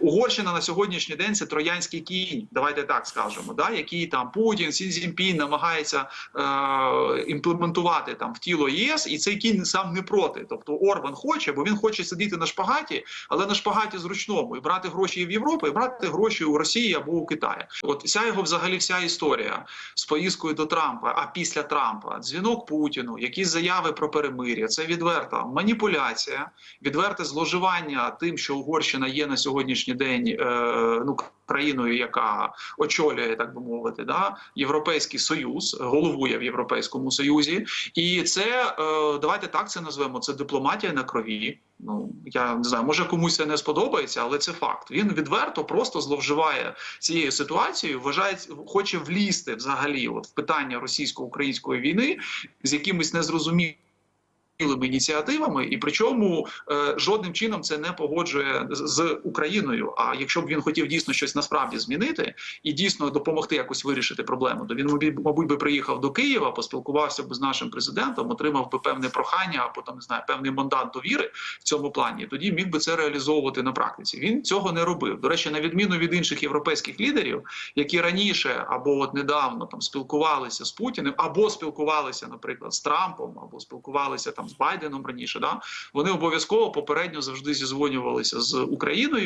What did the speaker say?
Угорщина на сьогоднішній день це троянський кінь. Давайте так скажемо. Да, який там Путін, Сі Цзіньпін намагається е, імплементувати там в тіло ЄС, і цей кінь сам не проти. Тобто Орбан хоче, бо він хоче сидіти на шпагаті, але на шпагаті зручному і брати гроші в Європу, і брати гроші у Росії або у Китаї. От вся його взагалі вся історія з поїздкою до Трампа. А після Трампа дзвінок Путіну, якісь заяви про перемир'я. Це відверта маніпуляція, відверте зловживання тим, що Угорщина є на сьогоднішній день е, ну країною, яка очолює, так би мовити, да європейський союз, головує в Європейському Союзі, і це е, давайте так це назвемо. Це дипломатія на крові. Ну я не знаю, може комусь це не сподобається, але це факт. Він відверто просто зловживає цією ситуацією. Вважає, хоче влізти взагалі, от в питання російсько-української війни з якимись незрозумілими ініціативами, і причому е, жодним чином це не погоджує з, з Україною. А якщо б він хотів дійсно щось насправді змінити і дійсно допомогти якось вирішити проблему, то він мабуть, би приїхав до Києва, поспілкувався б з нашим президентом, отримав би певне прохання або там не знаю, певний мандат довіри в цьому плані. і Тоді міг би це реалізовувати на практиці. Він цього не робив. До речі, на відміну від інших європейських лідерів, які раніше або от недавно там спілкувалися з Путіним, або спілкувалися, наприклад, з Трампом, або спілкувалися там з Байденом раніше. Да вони обов'язково попередньо завжди зізвонювалися з Україною.